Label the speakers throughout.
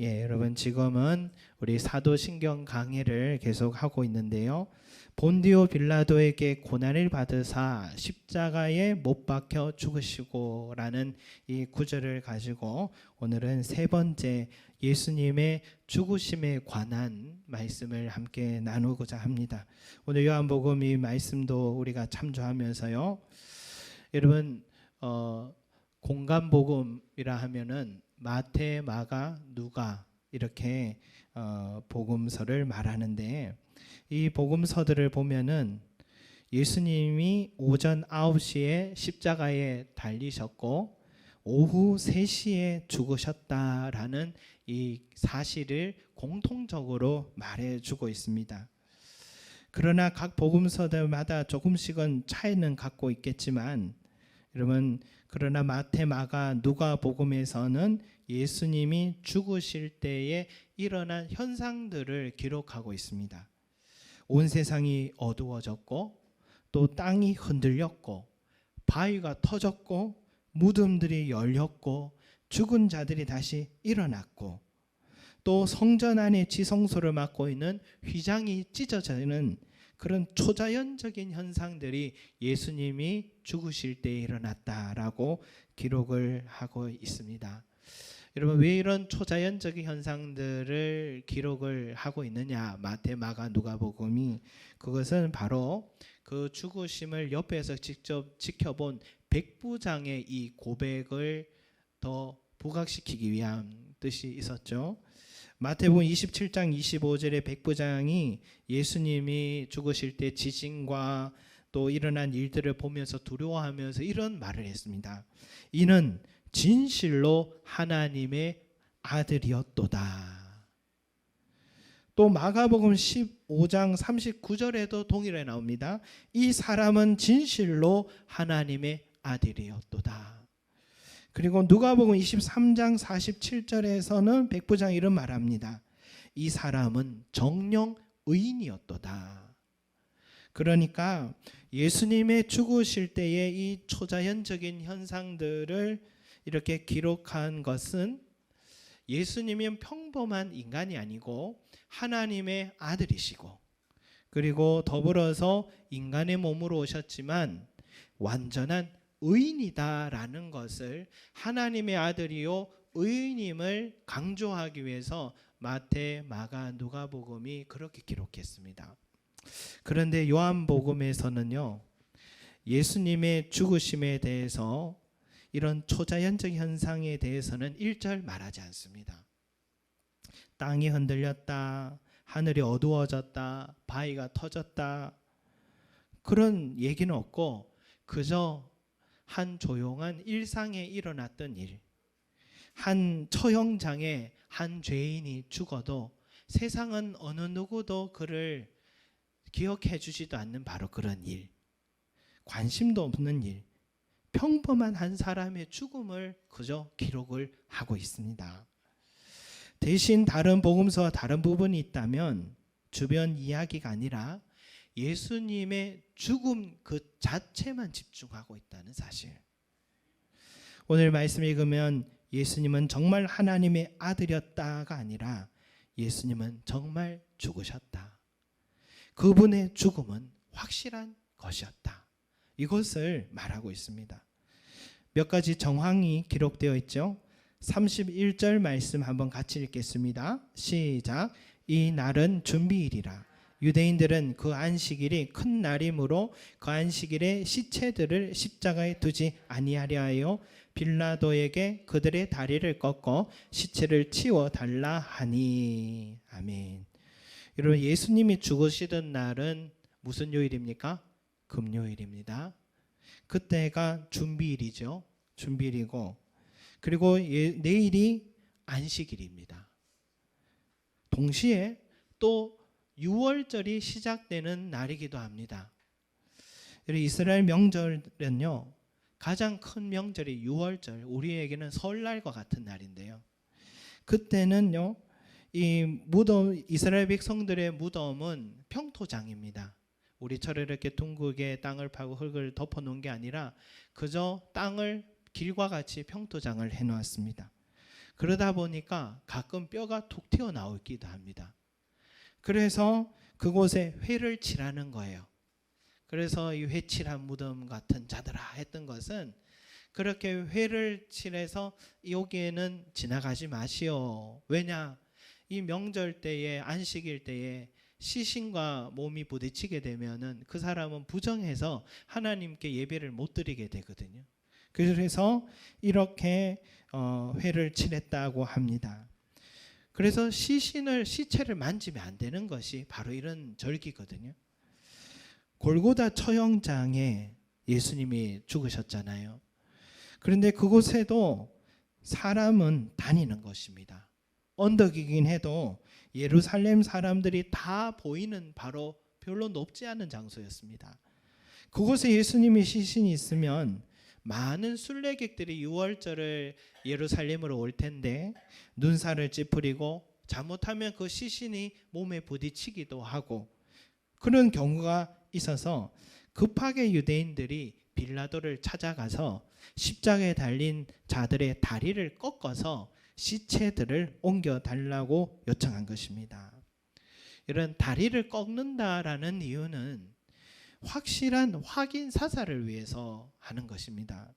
Speaker 1: 예, 여러분 지금은 우리 사도신경 강해를 계속 하고 있는데요. 본디오 빌라도에게 고난을 받으사 십자가에 못 박혀 죽으시고라는 이 구절을 가지고 오늘은 세 번째 예수님의 죽으심에 관한 말씀을 함께 나누고자 합니다. 오늘 요한복음 이 말씀도 우리가 참조하면서요. 여러분 어, 공간복음이라 하면은 마태, 마가, 누가 이렇게 어, 복음서를 말하는데 이 복음서들을 보면은 예수님이 오전 9시에 십자가에 달리셨고 오후 3시에 죽으셨다라는 이 사실을 공통적으로 말해 주고 있습니다. 그러나 각 복음서들마다 조금씩은 차이는 갖고 있겠지만 여러분 그러나 마태, 마가, 누가 복음에서는 예수님이 죽으실 때에 일어난 현상들을 기록하고 있습니다. 온 세상이 어두워졌고 또 땅이 흔들렸고 바위가 터졌고 무덤들이 열렸고 죽은 자들이 다시 일어났고 또 성전 안에 지성소를 맡고 있는 휘장이 찢어지는 그런 초자연적인 현상들이 예수님이 죽으실 때 일어났다라고 기록을 하고 있습니다. 여러분 왜 이런 초자연적인 현상들을 기록을 하고 있느냐? 마태, 마가, 누가복음이 그것은 바로 그 죽으심을 옆에서 직접 지켜본 백부장의 이 고백을 더 부각시키기 위한 뜻이 있었죠. 마태복음 27장 25절에 백부장이 예수님이 죽으실 때 지진과 또 일어난 일들을 보면서 두려워하면서 이런 말을 했습니다. 이는 진실로 하나님의 아들이었도다. 또 마가복음 15장 39절에도 동일해 나옵니다. 이 사람은 진실로 하나님의 아들이었도다. 그리고 누가복음 23장 47절에서는 백부장 이런 말합니다. 이 사람은 정령 의인이었도다. 그러니까 예수님의 죽으실 때의 이 초자연적인 현상들을 이렇게 기록한 것은 예수님은 평범한 인간이 아니고 하나님의 아들이시고 그리고 더불어서 인간의 몸으로 오셨지만 완전한 의인이다라는 것을 하나님의 아들이요 의인임을 강조하기 위해서 마태, 마가, 누가복음이 그렇게 기록했습니다. 그런데 요한복음에서는요. 예수님의 죽으심에 대해서 이런 초자연적 현상에 대해서는 일절 말하지 않습니다. 땅이 흔들렸다, 하늘이 어두워졌다, 바위가 터졌다. 그런 얘기는 없고 그저 한 조용한 일상에 일어났던 일, 한 처형장에 한 죄인이 죽어도 세상은 어느 누구도 그를 기억해 주지도 않는 바로 그런 일, 관심도 없는 일, 평범한 한 사람의 죽음을 그저 기록을 하고 있습니다. 대신 다른 복음서와 다른 부분이 있다면 주변 이야기가 아니라 예수님의 죽음 그 자체만 집중하고 있다는 사실. 오늘 말씀 읽으면 예수님은 정말 하나님의 아들이었다가 아니라 예수님은 정말 죽으셨다. 그분의 죽음은 확실한 것이었다. 이것을 말하고 있습니다. 몇 가지 정황이 기록되어 있죠. 31절 말씀 한번 같이 읽겠습니다. 시작. 이 날은 준비일이라. 유대인들은 그 안식일이 큰 날이므로 그 안식일에 시체들을 십자가에 두지 아니하려 하여 빌라도에게 그들의 다리를 꺾어 시체를 치워 달라 하니 아멘. 여러분 예수님이 죽으시던 날은 무슨 요일입니까? 금요일입니다. 그때가 준비일이죠. 준비일이고 그리고 예, 내일이 안식일입니다. 동시에 또 6월절이 시작되는 날이기도 합니다. 이스라엘 명절은요. 가장 큰 명절이 6월절, 우리에게는 설날과 같은 날인데요. 그때는요. 이 무덤 이스라엘 백성들의 무덤은 평토장입니다. 우리처럼 이렇게 둥글게 땅을 파고 흙을 덮어 놓은 게 아니라 그저 땅을 길과 같이 평토장을 해 놓았습니다. 그러다 보니까 가끔 뼈가 툭 튀어나오기도 합니다. 그래서 그곳에 회를 칠하는 거예요. 그래서 이 회칠한 무덤 같은 자들아 했던 것은 그렇게 회를 칠해서 여기에는 지나가지 마시오. 왜냐? 이 명절 때에 안식일 때에 시신과 몸이 부딪히게 되면은 그 사람은 부정해서 하나님께 예배를 못 드리게 되거든요. 그래서 이렇게 어, 회를 칠했다고 합니다. 그래서 시신을 시체를 만지면 안 되는 것이 바로 이런 절기거든요. 골고다 처형장에 예수님이 죽으셨잖아요. 그런데 그곳에도 사람은 다니는 것입니다. 언덕이긴 해도 예루살렘 사람들이 다 보이는 바로 별로 높지 않은 장소였습니다. 그곳에 예수님의 시신이 있으면 많은 순례객들이 유월절을 예루살렘으로 올 텐데 눈살을 찌푸리고 잘못하면 그 시신이 몸에 부딪히기도 하고 그런 경우가 있어서 급하게 유대인들이 빌라도를 찾아가서 십자가에 달린 자들의 다리를 꺾어서 시체들을 옮겨 달라고 요청한 것입니다. 이런 다리를 꺾는다라는 이유는 확실한 확인 사살을 위해서 하는 것입니다.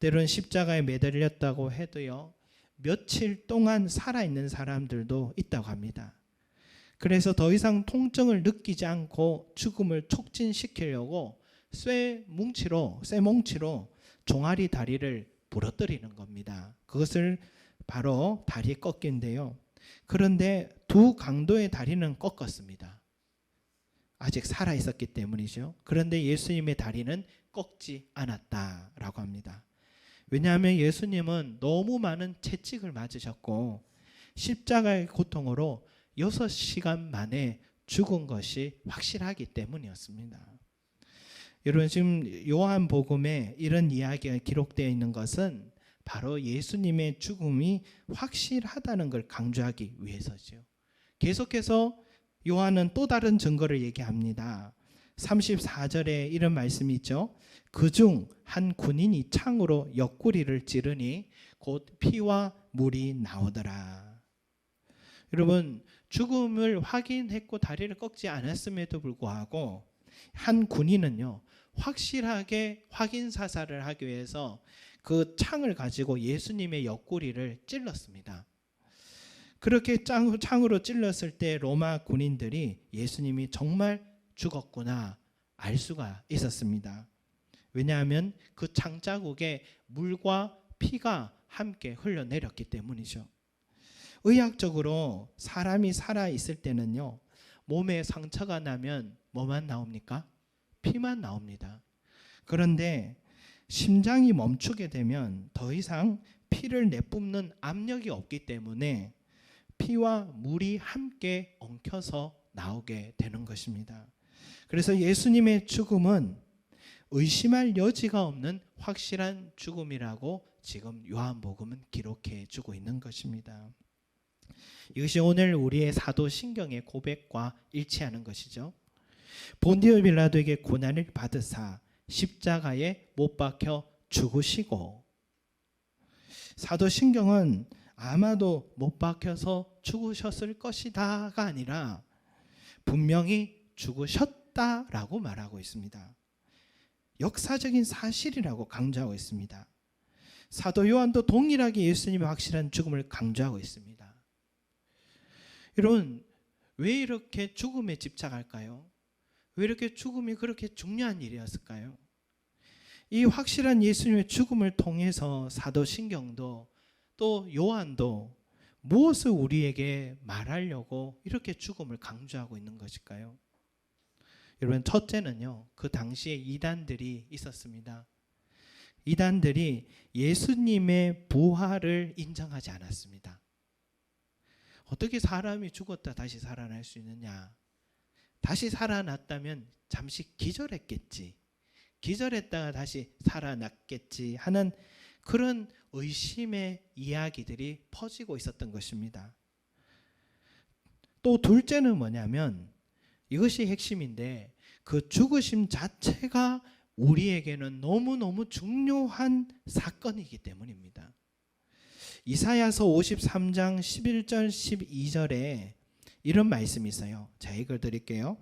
Speaker 1: 때론 십자가에 매달렸다고 해도요. 며칠 동안 살아 있는 사람들도 있다고 합니다. 그래서 더 이상 통증을 느끼지 않고 죽음을 촉진시키려고 쇠 뭉치로 쇠 뭉치로 종아리 다리를 부러뜨리는 겁니다. 그것을 바로 다리 꺾기인데요. 그런데 두 강도의 다리는 꺾었습니다. 아직 살아 있었기 때문이죠. 그런데 예수님의 다리는 꺾지 않았다라고 합니다. 왜냐하면 예수님은 너무 많은 채찍을 맞으셨고 십자가의 고통으로 6시간 만에 죽은 것이 확실하기 때문이었습니다. 여러분 지금 요한복음에 이런 이야기가 기록되어 있는 것은 바로 예수님의 죽음이 확실하다는 걸 강조하기 위해서죠. 계속해서 요한은 또 다른 증거를 얘기합니다. 34절에 이런 말씀이 있죠. 그 중 한 군인이 창으로 옆구리를 찌르니 곧 피와 물이 나오더라. 여러분 죽음을 확인했고 다리를 꺾지 않았음에도 불구하고 한 군인은요 확실하게 확인 사살을 하기 위해서 그 창을 가지고 예수님의 옆구리를 찔렀습니다. 그렇게 창으로 찔렀을 때 로마 군인들이 예수님이 정말 죽었구나 알 수가 있었습니다. 왜냐하면 그 창자국에 물과 피가 함께 흘러내렸기 때문이죠. 의학적으로 사람이 살아 있을 때는요. 몸에 상처가 나면 뭐만 나옵니까? 피만 나옵니다. 그런데 심장이 멈추게 되면 더 이상 피를 내뿜는 압력이 없기 때문에 피와 물이 함께 엉켜서 나오게 되는 것입니다. 그래서 예수님의 죽음은 의심할 여지가 없는 확실한 죽음이라고 지금 요한복음은 기록해 주고 있는 것입니다. 이것이 오늘 우리의 사도 신경의 고백과 일치하는 것이죠. 본디오 빌라도에게 고난을 받으사 십자가에 못 박혀 죽으시고 사도 신경은 아마도 못 박혀서 죽으셨을 것이다가 아니라 분명히 죽으셨다라고 말하고 있습니다. 역사적인 사실이라고 강조하고 있습니다. 사도 요한도 동일하게 예수님의 확실한 죽음을 강조하고 있습니다. 여러분, 왜 이렇게 죽음에 집착할까요? 왜 이렇게 죽음이 그렇게 중요한 일이었을까요? 이 확실한 예수님의 죽음을 통해서 사도 신경도 또 요한도 무엇을 우리에게 말하려고 이렇게 죽음을 강조하고 있는 것일까요? 여러분 첫째는요. 그 당시에 이단들이 있었습니다. 이단들이 예수님의 부활을 인정하지 않았습니다. 어떻게 사람이 죽었다 다시 살아날 수 있느냐? 다시 살아났다면 잠시 기절했겠지. 기절했다가 다시 살아났겠지 하는 그런 의심의 이야기들이 퍼지고 있었던 것입니다. 또 둘째는 뭐냐면 이것이 핵심인데 그 죽으심 자체가 우리에게는 너무너무 중요한 사건이기 때문입니다. 이사야서 53장 11절 12절에 이런 말씀이 있어요. 자, 이걸 드릴게요.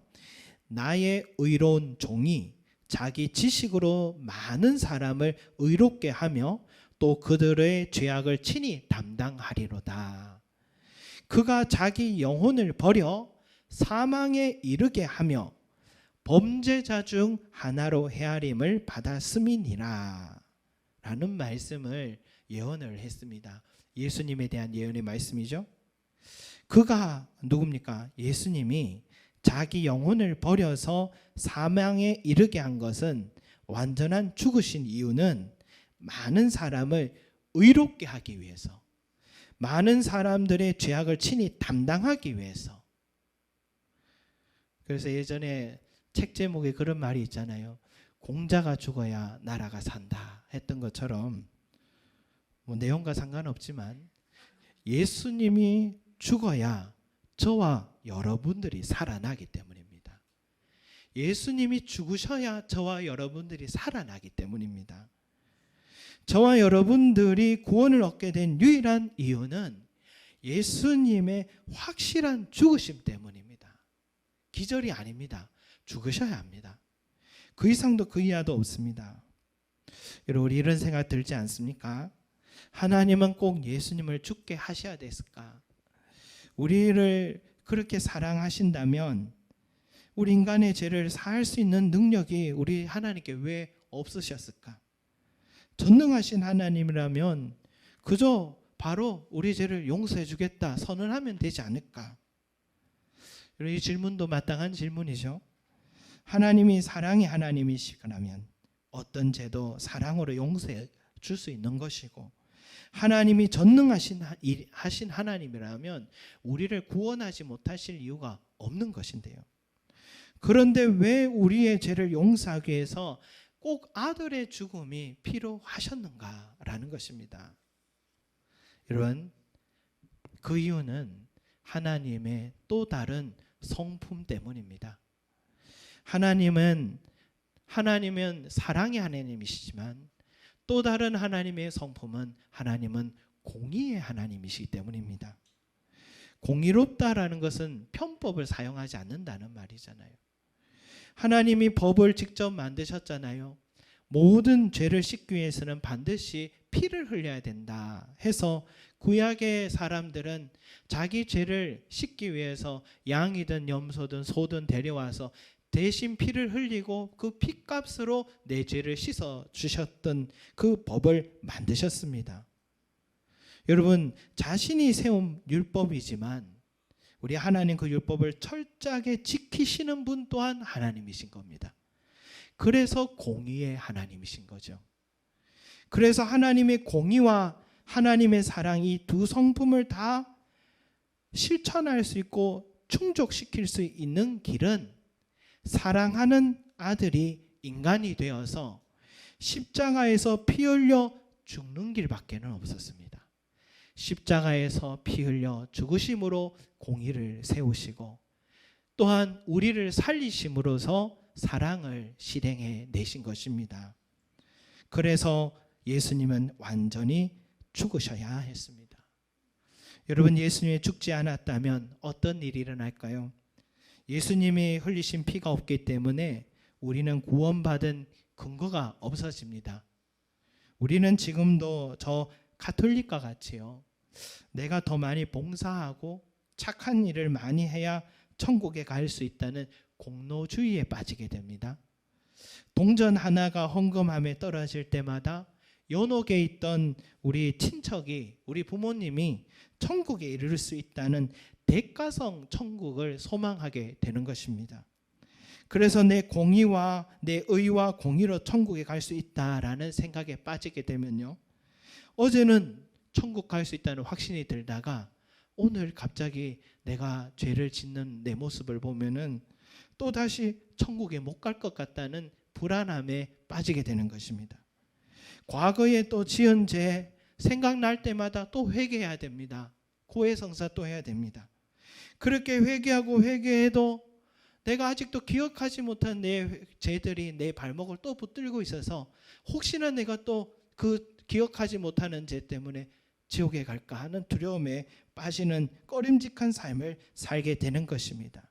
Speaker 1: 나의 의로운 종이 자기 지식으로 많은 사람을 의롭게 하며 또 그들의 죄악을 친히 담당하리로다. 그가 자기 영혼을 버려 사망에 이르게 하며 범죄자 중 하나로 헤아림을 받았음이니라. 라는 말씀을 예언을 했습니다. 예수님에 대한 예언의 말씀이죠. 그가 누굽니까? 예수님이 자기 영혼을 버려서 사망에 이르게 한 것은 완전한 죽으신 이유는 많은 사람을 의롭게 하기 위해서 많은 사람들의 죄악을 친히 담당하기 위해서 그래서 예전에 책 제목에 그런 말이 있잖아요. 공자가 죽어야 나라가 산다 했던 것처럼 뭐 내용과 상관없지만 예수님이 죽어야 저와 여러분들이 살아나기 때문입니다. 예수님이 죽으셔야 저와 여러분들이 살아나기 때문입니다. 저와 여러분들이 구원을 얻게 된 유일한 이유는 예수님의 확실한 죽으심 때문입니다. 기절이 아닙니다. 죽으셔야 합니다. 그 이상도 그 이하도 없습니다. 여러분 이런 생각 들지 않습니까? 하나님은 꼭 예수님을 죽게 하셔야 됐을까? 우리를 그렇게 사랑하신다면 우리 인간의 죄를 사할 수 있는 능력이 우리 하나님께 왜 없으셨을까? 전능하신 하나님이라면 그저 바로 우리 죄를 용서해 주겠다 선언하면 되지 않을까? 이 질문도 마땅한 질문이죠. 하나님이 사랑의 하나님이시라면 어떤 죄도 사랑으로 용서해 줄 수 있는 것이고 하나님이 전능하신 하신 하나님이라면 우리를 구원하지 못하실 이유가 없는 것인데요. 그런데 왜 우리의 죄를 용서하기 위해서 꼭 아들의 죽음이 필요하셨는가라는 것입니다. 여러분, 그 이유는 하나님의 또 다른 성품 때문입니다. 하나님은 하나님은 사랑의 하나님이시지만 또 다른 하나님의 성품은 하나님은 공의의 하나님이시기 때문입니다. 공의롭다라는 것은 편법을 사용하지 않는다는 말이잖아요. 하나님이 법을 직접 만드셨잖아요. 모든 죄를 씻기 위해서는 반드시 피를 흘려야 된다 해서 구약의 사람들은 자기 죄를 씻기 위해서 양이든 염소든 소든 데려와서 대신 피를 흘리고 그 피값으로 내 죄를 씻어 주셨던 그 법을 만드셨습니다. 여러분 자신이 세운 율법이지만 우리 하나님 그 율법을 철저하게 지키시는 분 또한 하나님이신 겁니다. 그래서 공의의 하나님이신 거죠. 그래서 하나님의 공의와 하나님의 사랑이 두 성품을 다 실천할 수 있고 충족시킬 수 있는 길은 사랑하는 아들이 인간이 되어서 십자가에서 피 흘려 죽는 길밖에는 없었습니다. 십자가에서 피 흘려 죽으심으로 공의를 세우시고 또한 우리를 살리심으로써 사랑을 실행해 내신 것입니다. 그래서 예수님은 완전히 죽으셔야 했습니다. 여러분 예수님이 죽지 않았다면 어떤 일이 일어날까요? 예수님이 흘리신 피가 없기 때문에 우리는 구원받은 근거가 없어집니다. 우리는 지금도 저 가톨릭과 같이요. 내가 더 많이 봉사하고 착한 일을 많이 해야 천국에 갈 수 있다는 공로주의에 빠지게 됩니다. 동전 하나가 헌금함에 떨어질 때마다 연옥에 있던 우리 친척이 우리 부모님이 천국에 이를 수 있다는 대가성 천국을 소망하게 되는 것입니다. 그래서 내 공의와 내 의와 공의로 천국에 갈 수 있다라는 생각에 빠지게 되면요. 어제는 천국 갈 수 있다는 확신이 들다가 오늘 갑자기 내가 죄를 짓는 내 모습을 보면은 또 다시 천국에 못 갈 것 같다는 불안함에 빠지게 되는 것입니다. 과거에 또 지은 죄 생각날 때마다 또 회개해야 됩니다. 고해성사 또 해야 됩니다. 그렇게 회개하고 회개해도 내가 아직도 기억하지 못한 내 죄들이 내 발목을 또 붙들고 있어서 혹시나 내가 또 그 기억하지 못하는 죄 때문에 지옥에 갈까 하는 두려움에 빠지는 꺼림직한 삶을 살게 되는 것입니다.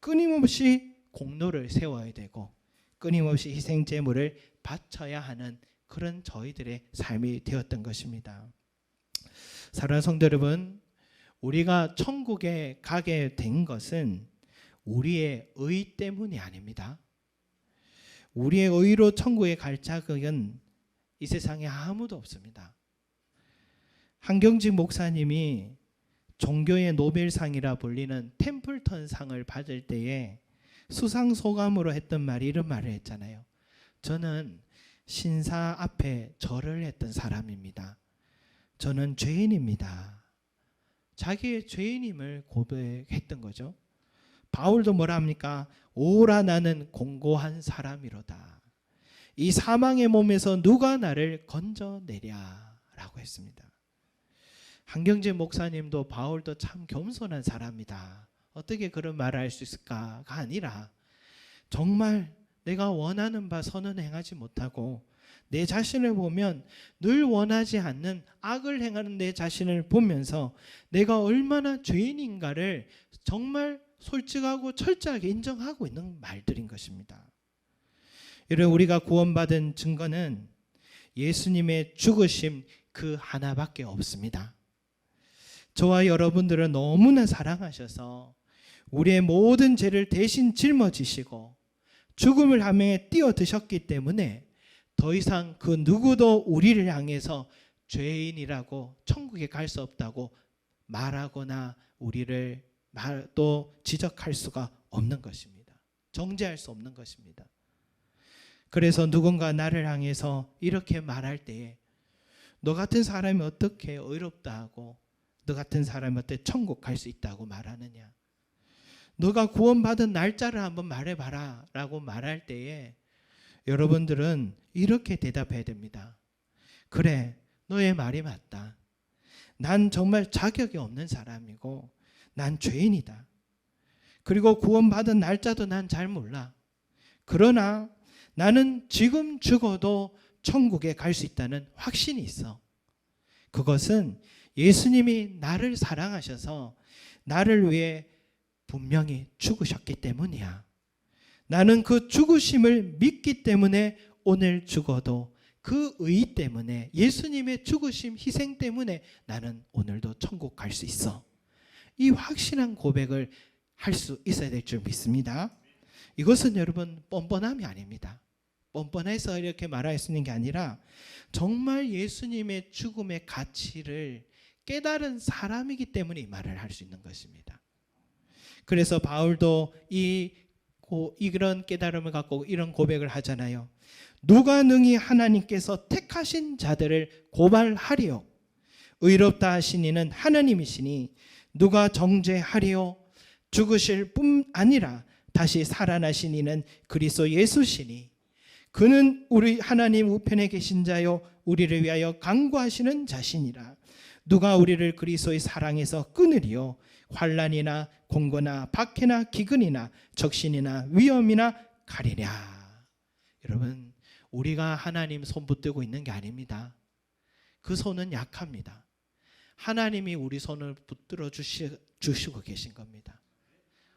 Speaker 1: 끊임없이 공로를 세워야 되고 끊임없이 희생 제물을 바쳐야 하는 그런 저희들의 삶이 되었던 것입니다. 사랑하는 성도 여러분, 우리가 천국에 가게 된 것은 우리의 의 때문이 아닙니다. 우리의 의로 천국에 갈 자격은 이 세상에 아무도 없습니다. 한경직 목사님이 종교의 노벨상이라 불리는 템플턴 상을 받을 때에 수상 소감으로 했던 말이 이런 말을 했잖아요. 저는 신사 앞에 절을 했던 사람입니다. 저는 죄인입니다. 자기의 죄인임을 고백했던 거죠. 바울도 뭐라 합니까? 오라 나는 공고한 사람이로다. 이 사망의 몸에서 누가 나를 건져내랴라고 했습니다. 한경재 목사님도 바울도 참 겸손한 사람이다. 어떻게 그런 말을 할 수 있을까가 아니라 정말 내가 원하는 바 선은 행하지 못하고 내 자신을 보면 늘 원하지 않는 악을 행하는 내 자신을 보면서 내가 얼마나 죄인인가를 정말 솔직하고 철저하게 인정하고 있는 말들인 것입니다. 여러분 우리가 구원받은 증거는 예수님의 죽으심 그 하나밖에 없습니다. 저와 여러분들을 너무나 사랑하셔서 우리의 모든 죄를 대신 짊어지시고 죽음을 함에 뛰어드셨기 때문에 더 이상 그 누구도 우리를 향해서 죄인이라고 천국에 갈 수 없다고 말하거나 우리를 말, 또 지적할 수가 없는 것입니다. 정죄할 수 없는 것입니다. 그래서 누군가 나를 향해서 이렇게 말할 때에 너 같은 사람이 어떻게 의롭다 하고 너 같은 사람이 어떻게 천국 갈 수 있다고 말하느냐? 너가 구원받은 날짜를 한번 말해봐라 라고 말할 때에 여러분들은 이렇게 대답해야 됩니다. 그래, 너의 말이 맞다. 난 정말 자격이 없는 사람이고, 난 죄인이다. 그리고 구원받은 날짜도 난 잘 몰라. 그러나 나는 지금 죽어도 천국에 갈 수 있다는 확신이 있어. 그것은 예수님이 나를 사랑하셔서 나를 위해 분명히 죽으셨기 때문이야. 나는 그 죽으심을 믿기 때문에 오늘 죽어도 그 의 때문에 예수님의 죽으심 희생 때문에 나는 오늘도 천국 갈 수 있어. 이 확신한 고백을 할 수 있어야 될 줄 믿습니다. 이것은 여러분 뻔뻔함이 아닙니다. 뻔뻔해서 이렇게 말할 수 있는 게 아니라 정말 예수님의 죽음의 가치를 깨달은 사람이기 때문에 이 말을 할 수 있는 것입니다. 그래서 바울도 이 고, 이런 깨달음을 갖고 이런 고백을 하잖아요. 누가 능히 하나님께서 택하신 자들을 고발하리요. 의롭다 하신 이는 하나님이시니 누가 정죄하리요. 죽으실 뿐 아니라 다시 살아나신 이는 그리스도 예수시니 그는 우리 하나님 우편에 계신 자요 우리를 위하여 강구하시는 자신이라 누가 우리를 그리스도의 사랑에서 끊으리요 환란이나 공고나 박해나 기근이나 적신이나 위험이나 가리랴. 여러분, 우리가 하나님 손 붙들고 있는 게 아닙니다. 그 손은 약합니다. 하나님이 우리 손을 붙들어 주시, 주시고 계신 겁니다.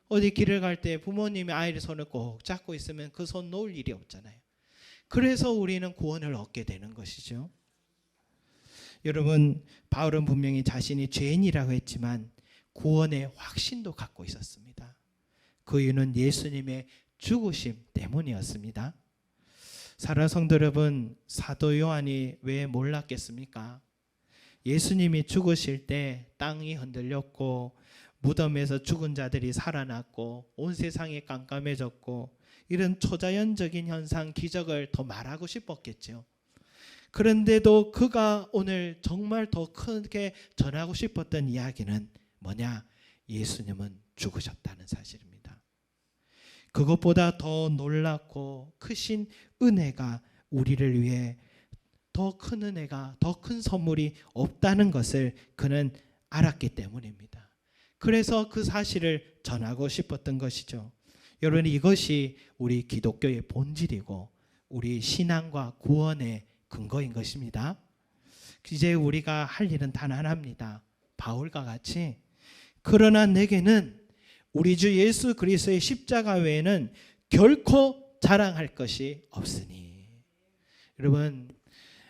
Speaker 1: 어디 길을 갈 때 부모님이 아이의 손을 꼭 잡고 있으면 그 손 놓을 일이 없잖아요. 그래서 우리는 구원을 얻게 되는 것이죠. 여러분, 바울은 분명히 자신이 죄인이라고 했지만 구원의 확신도 갖고 있었습니다. 그 이유는 예수님의 죽으심 때문이었습니다. 사랑 성도 여러분, 사도 요한이 왜 몰랐겠습니까? 예수님이 죽으실 때 땅이 흔들렸고 무덤에서 죽은 자들이 살아났고 온 세상이 깜깜해졌고 이런 초자연적인 현상 기적을 더 말하고 싶었겠죠. 그런데도 그가 오늘 정말 더 크게 전하고 싶었던 이야기는 뭐냐? 예수님은 죽으셨다는 사실입니다. 그것보다 더 놀랍고 크신 은혜가 우리를 위해 더 큰 은혜가 더 큰 선물이 없다는 것을 그는 알았기 때문입니다. 그래서 그 사실을 전하고 싶었던 것이죠. 여러분 이것이 우리 기독교의 본질이고 우리 신앙과 구원의 근거인 것입니다. 이제 우리가 할 일은 단 하나입니다. 바울과 같이 그러나 내게는 우리 주 예수 그리스도의 십자가 외에는 결코 자랑할 것이 없으니. 여러분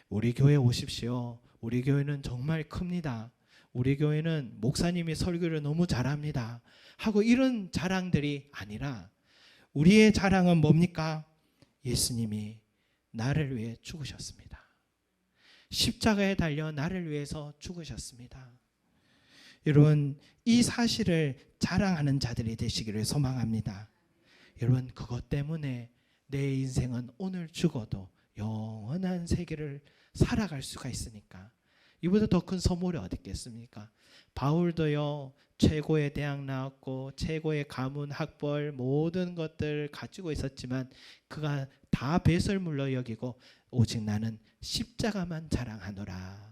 Speaker 1: 우리 교회 오십시오. 우리 교회는 정말 큽니다. 우리 교회는 목사님이 설교를 너무 잘합니다. 하고 이런 자랑들이 아니라 우리의 자랑은 뭡니까? 예수님이 나를 위해 죽으셨습니다. 십자가에 달려 나를 위해서 죽으셨습니다. 여러분 이 사실을 자랑하는 자들이 되시기를 소망합니다. 여러분 그것 때문에 내 인생은 오늘 죽어도 영원한 세계를 살아갈 수가 있으니까 이보다 더 큰 선물이 어디 있겠습니까? 바울도요 최고의 대학 나왔고 최고의 가문 학벌 모든 것들 가지고 있었지만 그가 다 배설물로 여기고 오직 나는 십자가만 자랑하노라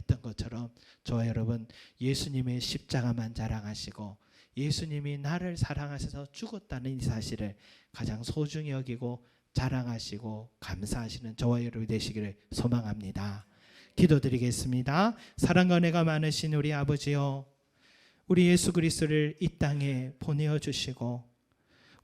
Speaker 1: 했던 것처럼 저와 여러분 예수님의 십자가만 자랑하시고 예수님이 나를 사랑하셔서 죽었다는 이 사실을 가장 소중히 여기고 자랑하시고 감사하시는 저와 여러분이 되시기를 소망합니다. 기도드리겠습니다. 사랑과 은혜가 많으신 우리 아버지요. 우리 예수 그리스도를 이 땅에 보내어 주시고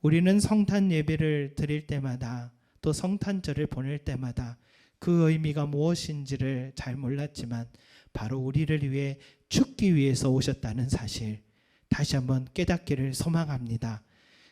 Speaker 1: 우리는 성탄 예배를 드릴 때마다 또 성탄절을 보낼 때마다 그 의미가 무엇인지를 잘 몰랐지만 바로 우리를 위해 죽기 위해서 오셨다는 사실 다시 한번 깨닫기를 소망합니다.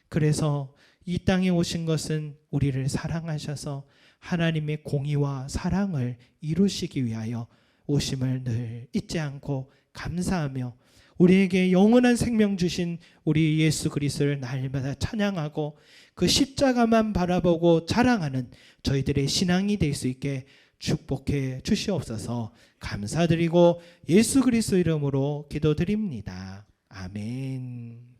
Speaker 1: 그래서 이 땅에 오신 것은 우리를 사랑하셔서 하나님의 공의와 사랑을 이루시기 위하여 오심을 늘 잊지 않고 감사하며 우리에게 영원한 생명 주신 우리 예수 그리스도를 날마다 찬양하고 그 십자가만 바라보고 자랑하는 저희들의 신앙이 될 수 있게 축복해 주시옵소서 감사드리고 예수 그리스도 이름으로 기도드립니다. 아멘.